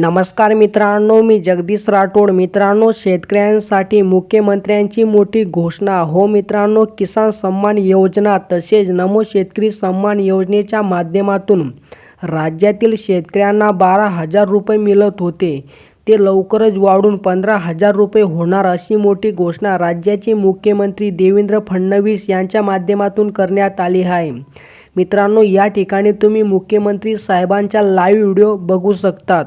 नमस्कार मित्रांनो मी जगदीश राठोड. मित्रांनो शेतकऱ्यांसाठी मुख्यमंत्र्यांची मोठी घोषणा. हो मित्रांनो किसान सन्मान योजना तसेच नमो शेतकरी सन्मान योजनेच्या माध्यमातून राज्यातील शेतकऱ्यांना बारा हजार रुपये मिळत होते. ते लवकरच वाढून पंधरा हजार रुपये होणार अशी मोठी घोषणा राज्याचे मुख्यमंत्री देवेंद्र फडणवीस यांच्या माध्यमातून करण्यात आली आहे. मित्रांनो या ठिकाणी तुम्ही मुख्यमंत्री साहेबांचा लाईव्ह व्हिडिओ बघू शकतात.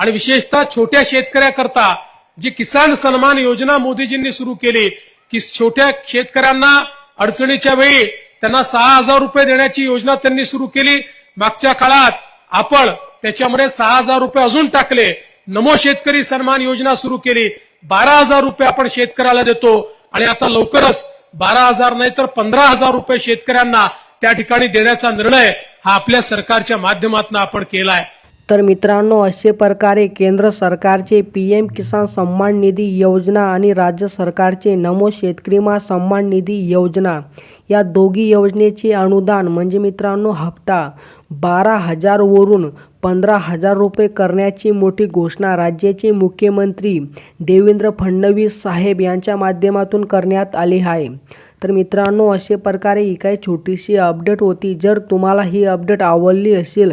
आणि विशेषतः छोट्या शेतकऱ्याकरता जी किसान सन्मान योजना मोदीजींनी सुरू केली की छोट्या शेतकऱ्यांना अडचणीच्या वेळी त्यांना सहा हजार रुपये देण्याची योजना त्यांनी सुरू केली. मागच्या काळात आपण त्याच्यामध्ये सहा हजार रुपये अजून टाकले. नमो शेतकरी सन्मान योजना सुरू केली. बारा हजार रुपये आपण शेतकऱ्याला देतो. आणि आता लवकरच बारा हजार नाही तर पंधरा हजार रुपये शेतकऱ्यांना त्या ठिकाणी देण्याचा निर्णय हा आपल्या सरकारच्या माध्यमातून आपण केलाय. तर मित्रांनो असे प्रकारे केंद्र सरकारचे पी एम किसान सन्मान निधी योजना आणि राज्य सरकारचे नमो शेतकरीमा सन्मान निधी योजना या दोघी योजनेचे अनुदान म्हणजे मित्रांनो हप्ता बारा हजारवरून पंधरा हजार रुपये करण्याची मोठी घोषणा राज्याचे मुख्यमंत्री देवेंद्र फडणवीस साहेब यांच्या माध्यमातून करण्यात आली आहे. तर मित्रांनो अशा प्रकारे ही काही छोटीशी अपडेट होती. जर तुम्हाला ही अपडेट आवडली असेल